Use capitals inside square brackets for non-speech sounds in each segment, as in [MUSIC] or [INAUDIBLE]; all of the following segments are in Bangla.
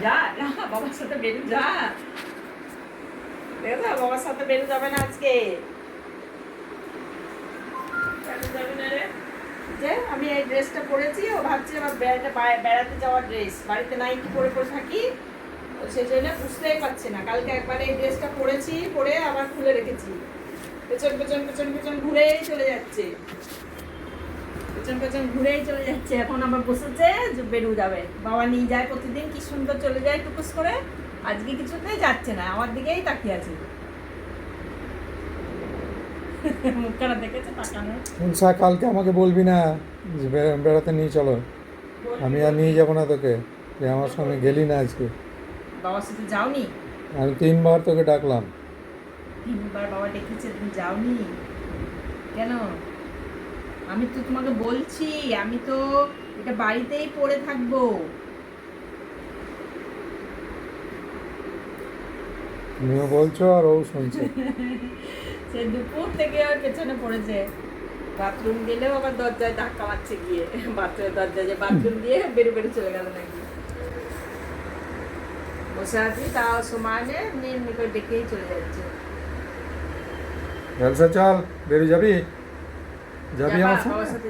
যা যা বাবার সাথে বেরু, যা। দেখো বাবার সাথে বেরু যাবে না আজকে। না? যে, আমি এই ড্রেসটা পরেছি, ও ভাবছি আমার বেড়াতে বেড়াতে যাওয়ার ড্রেস বাড়িতে নাইটি পরে পরে থাকি। সেই জন্য বুঝতেই পারছে না। কালকে একবার এই ড্রেসটা পরেছি, পরে আবার খুলে রেখেছি। পেছন পেছন পেছন পেছন ঘুরেই চলে যাচ্ছে। পেছন পেছন ঘুরেই চলে যাচ্ছে। এখন আবার বসেছে যে বেরু যাবে। বাবা নিয়ে যায় প্রতিদিন কি সুন্দর চলে যায় টুকুস করে। আজকে কিছুতেই যাচ্ছে না আমার দিকেই তাকিয়ে আছে। মুখখানা দেখেছে তাকানো তুলসা কালকে আমাকে বলবি না যে বেড়াতে নিয়ে চলো? আমি আর নিয়ে যাব না তোকে। তুই আমার সঙ্গে গেলি না আজকে। বাবার সাথে যাওনি? আমি তিনবার তোকে ডাকলাম। তিনবার বাবা ডেকেছে তুমি যাওনি? কেন? আমি তো তোমাকে বলছি আমি তো এটা বাড়িতেই পড়ে থাকব। তুমিও বলছো আর ও শুনছে। [LAUGHS] সে দুপুর থেকে ওর পেছনে পড়েছে। বাথরুম গেলেও আবার দরজায় ধাক্কা মারছে গিয়ে। বাথরুমের দরজায় যে বাথরুম দিয়ে বেরু বেরু চলে গেল নাকি। বসে আছি তাও সমানে এমনি এমনি করে ডেকেই চলে যাচ্ছে। চল বেরিয়ে যাবি? যাবি আমার সাথে?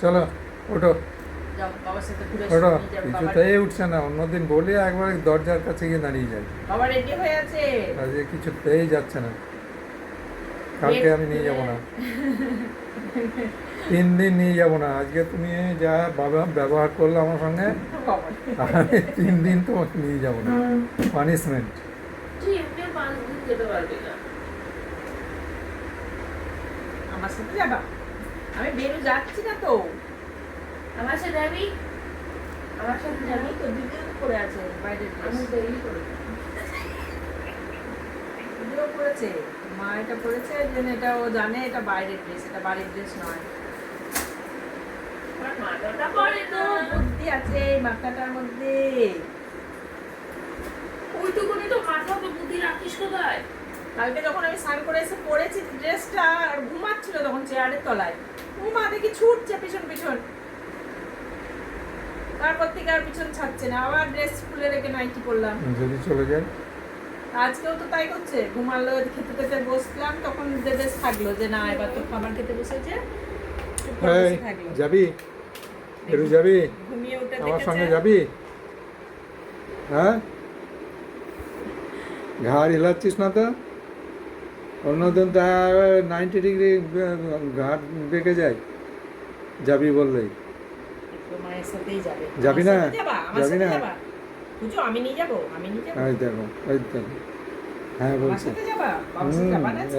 চলো ওঠো। ওঠো। কিছুতেই উঠছে না অন্যদিন বলি একবার দরজার কাছে গিয়ে দাঁড়িয়ে হয়ে আজকে কিছুতেই যাচ্ছে না। কালকে আমি নিয়ে যাব না। [LAUGHS] তিন দিন নিয়ে যাব না। আজকে তুমি যা বাবা ব্যবহার করলে আমার সঙ্গে। আমি তিন দিন তোমাকে নিয়ে যাব না। পানিশমেন্ট আমার সাথে যাবা? আমি বেরু যাচ্ছি না তো। আমার সাথে যাবি আমার সাথে যাবি তো দিদিও পড়ে আছে বাইরের আমি দেরি করে দিদিও পড়েছে। মা এটা পড়েছে জন্য এটা ও জানে এটা বাইরের ড্রেস এটা বাড়ির ড্রেস নয়। মাথাটা তো বুদ্ধি আছে এই মাথাটার মধ্যে ওইটুকুনি তো মাথাতে বুদ্ধি রাখিস কোথায়? কালকে যখন আমি স্নান করে এসে পরেছি ড্রেসটা আর ঘুমাচ্ছিল তখন চেয়ারের তলায়। ঘুমা দেখি ছুটছে পিছন পিছন। তারপর থেকে আর পিছন ছাড়ছে না। আবার ড্রেস খুলে রেখে নাইটি পরলাম। যদি চলে যায়? আজকেও তো তাই করছে ঘুমালো খেতে খেতে বসলাম তখন বেশ থাকল যে না এবার তো খাবার খেতে বসেছে। যাবি? একটু যাবি? আমার সঙ্গে যাবি? হ্যাঁ? ঘাড় হিলাচ্ছিস না তো? অন্যদিন তো নাইনটি ডিগ্রি ঘাট বেঁকে যায়। যাবি বললেই। যাবে। না? যাবা? না? যাবা? আমি নিয়ে যাব আমি নিয়ে যাব। দেখো এই দেখো। হ্যাঁ বলছি।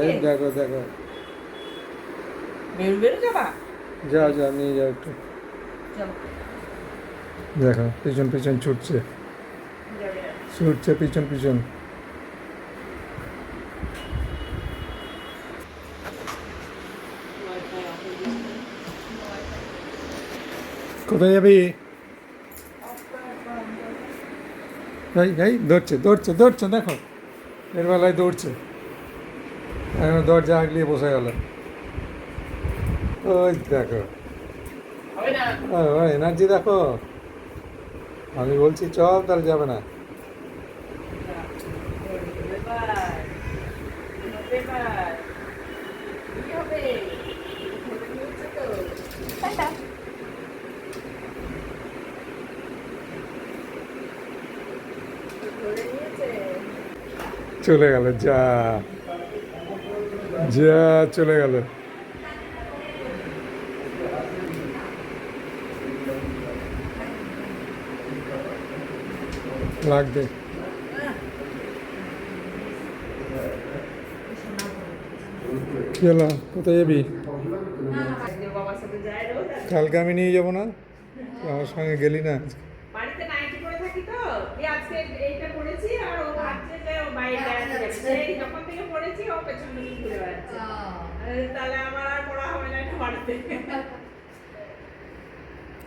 এই দেখো দেখো। যা যা নিয়ে যাও একটু। দেখো পিছন পিছন ছুটছে। ছুটছে পিছন পিছন। কোথায় যাবি এই এই, দৌড়ছে দৌড়ছে দৌড়ছে, দেখো। এর বেলায় দৌড়ছে। এখন দরজা আগলিয়ে বসে গেল। ওই দেখো। এনার্জি দেখো। আমি বলছি, চল, তাহলে যাবে না। ব্যাপার ব্যাপার কি হবে ধরে নিয়েছে তো টাটা ধরে নিয়েছে চলে গেল যা। যা চলে গেল। লাগবে কোথায় যাবি? কালকে আমি নিয়ে যাব না? আমার সঙ্গে গেলি না বাড়িতে নাইটি পরে থাকি তো এই আজকে এইটা পরেছি আর ও ভাবছে যে বেড়াতে যাবে সেই যখন থেকে পরেছি ও পেছন পেছন ঘুরে বেড়াচ্ছে। তাহলে আমার আর পড়া হবে না বাড়িতে।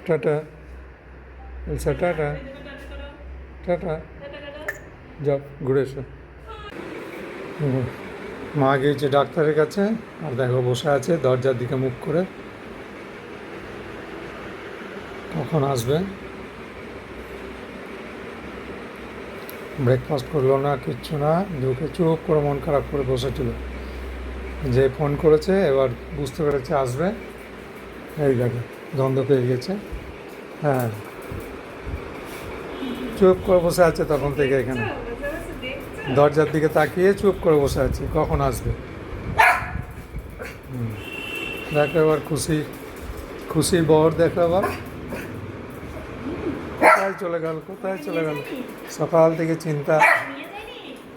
টাটা। Elsa tata tata. যাও ঘুরে এসো। হুম। মা গিয়েছে ডাক্তারের কাছে আর দেখো বসে আছে দরজার দিকে মুখ করে। কখন আসবে? ব্রেকফাস্ট করল না, কিচ্ছু না ঢুকে চুপ করে মন খারাপ করে বসেছিল। যে ফোন করেছে, এবার বুঝতে পেরেছে আসবে। এই দেখে, দ্বন্দ্ব পেয়ে গেছে। হ্যাঁ। চুপ করে বসে আছে তখন থেকে এখানে। দরজার দিকে তাকিয়ে চুপ করে বসে আছি, কখন আসবে। দেখো এবার খুশি খুশির বর দেখো কোথায় চলে গেল কোথায় চলে গেল? সকাল থেকে চিন্তা।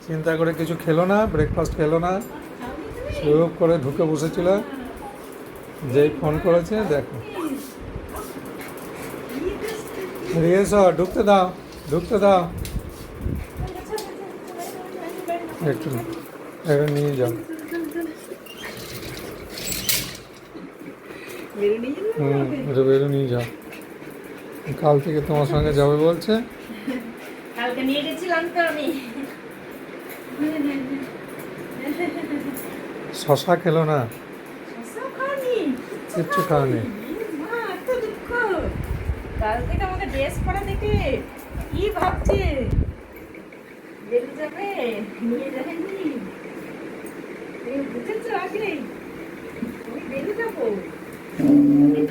চিন্তা করে কিছু খেলো না ব্রেকফাস্ট খেলো না। চুপ করে ঢুকে বসেছিল। যেই ফোন করেছে দেখো। বেরিয়ে এসো ঢুকতে দাও ঢুকতে দাও। একটু একটু নিয়ে যাও। হুম এটা বেরো নিয়ে যাও। কাল থেকে তোমার সঙ্গে যাবে বলছে। কালকে নিয়ে গেছিলাম তো আমি। শশা খেলো না? কিচ্ছু দুঃখ। কাল থেকে আমাকে ড্রেস পরা দেখে কি ভাবছে? বেরিয়ে যাবে নিয়ে বুঝেছ আগে? আমি বেরিয়ে যাব।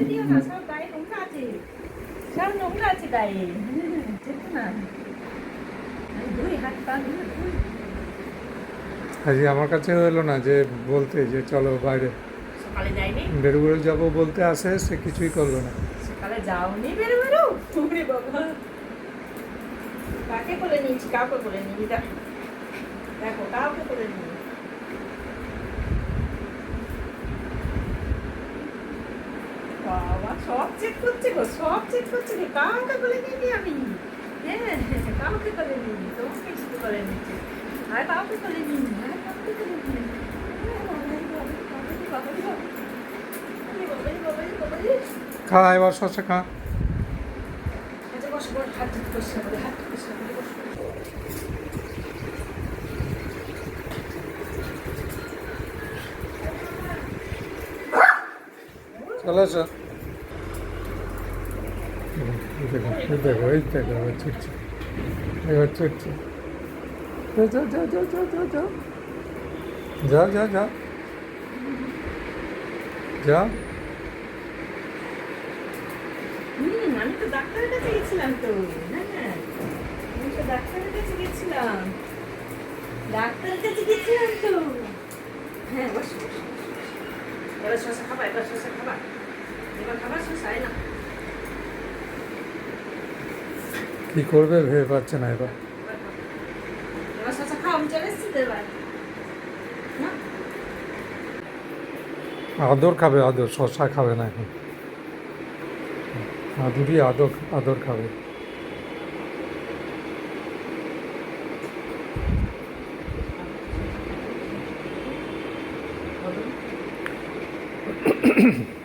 দিও না সব গায়ে নোংরা আছে। সব নোংরা আছে গায়ে। যেতে না আমি হাত পা ধুই ধুই আজকে আমার কাছে এলো না যে বলতে যে চলো বাইরে। সকালে যাইনি বেরুবেরু যাব বলতে আসে সে কিছুই করল না। সকালে যাওনি বেরো বেরো ওরে বাবা। কাকে করে নিয়েছি? কাউকে করে নিয়ে দেখো। দেখো কাউকে বাবা সব চেক করছে গো সব চেক করছে গো। কাউকে করে নিয়ে আমি। হ্যাঁ কাউকে করে নিই তোমাকে কিছু করে নিচ্ছে আর কাউকে করে নিই আর কাউকে করে নিই খা এবার শশা খা। আচ্ছা বস বস হাত পরিষ্কার করে হাত পরিষ্কার করে বস চলে এসো এই দেখো দেখো এই দেখো এবার ছুটছে এবার ছুটছে যাও যাও যাও যাও যাও যাও যাও যাও যাও যাও হুম, আমি তো ডাক্তারের তো। হ্যাঁ আমি তো ডাক্তারের কাছে গেছিলাম। ডাক্তারের তো। হ্যাঁ বস বস। এবার শশা খাবা, এবার শশা খাবা। এবার খাবার শশা না কি করবে ভেবে পাচ্ছে না এবার আদর খাবে আদর শশা খাবে না এখন। মাধুরী আদর আদর খাবে। Mm-hmm.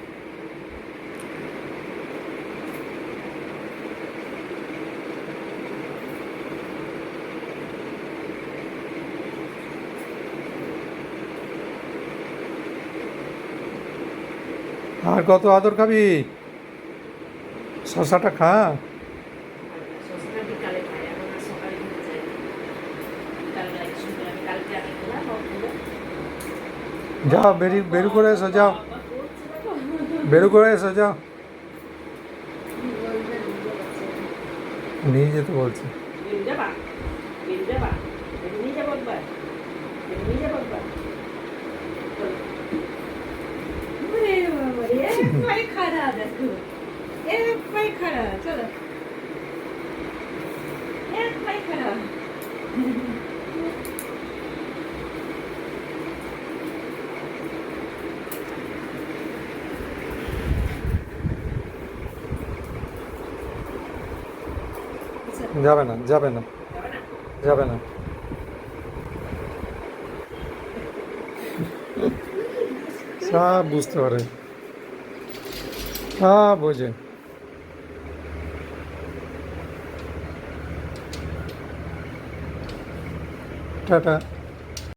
আর কত আদর খাবি? শশাটা খা। যাও বেরি বেরু করে এসো, যাও। বেরু করে এসো, যাও। নিয়ে যেতে বলছে। নিয়ে একবারে খারা দেখো একবারে খারা চলো একবারে খারা যাবে না যাবে না। যাবে না। সব বুঝতে পারে। সব বোঝে। টাটা।